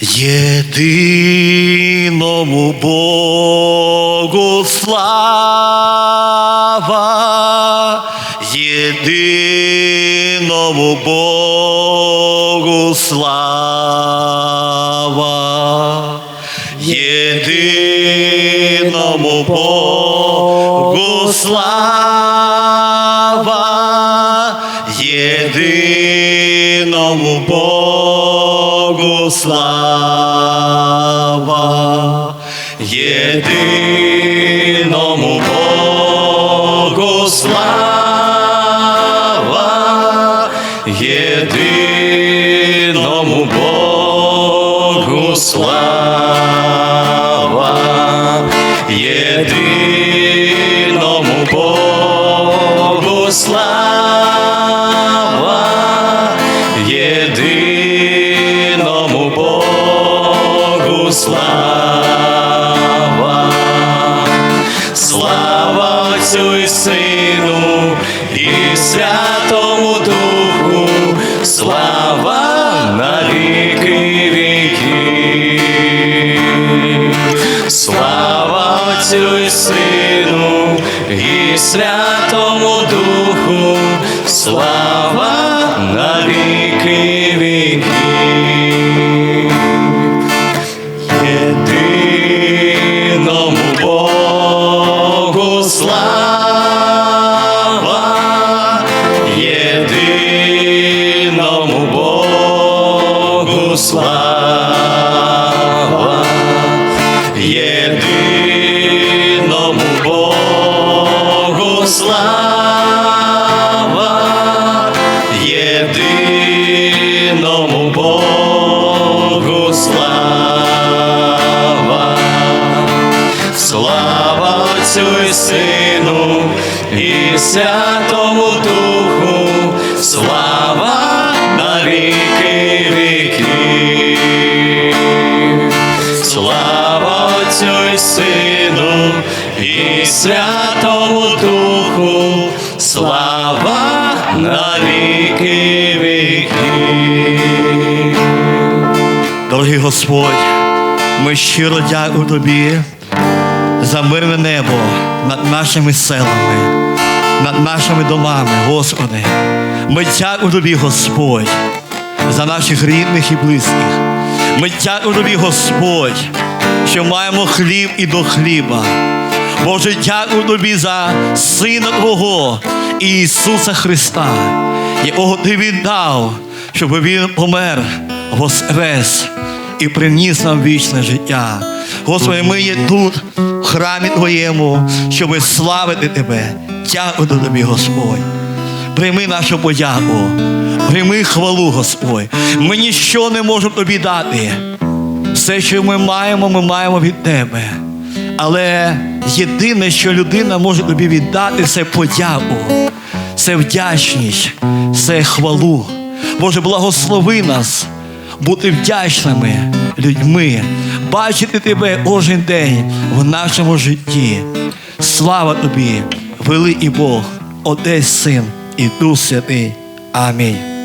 Єдиному Богу слава, єдиному Богу слава, єдиному Богу слава, єдиному Богу слава, єдиному Богу слава, єдиному Богу слава, єдиному Святому Духу, слава на віки. Слава Отцю і Сину і Святому Духу, слава на віки слава, єдиному Богу. Слава, єдиному Богу. Слава, слава Отцю і Сину і Святому Духу, слава Святому Духу, слава на віки. Дорогий Господь, ми щиро дякуємо Тобі за мирне небо над нашими селами, над нашими домами, Господи. Ми дякуємо Тобі, Господь, за наших рідних і близьких. Ми дякуємо Тобі, Господь, що маємо хліб і до хліба. Боже, дякую Тобі за Сина Твого Ісуса Христа, якого Ти віддав, щоб Він помер, воскрес і приніс нам вічне життя. Господи, ми є тут, в храмі Твоєму, щоб славити Тебе. Дякую Тобі, Господь. Прийми нашу подяку, прийми хвалу, Господь. Ми ніщо не можемо тобі дати. Все, що ми маємо, ми маємо від Тебе. Але єдине, що людина може тобі віддати, це подяку, це вдячність, це хвалу. Боже, благослови нас бути вдячними людьми, бачити Тебе кожен день в нашому житті. Слава Тобі, великий Бог, Отець Син і Дух Святий. Амінь.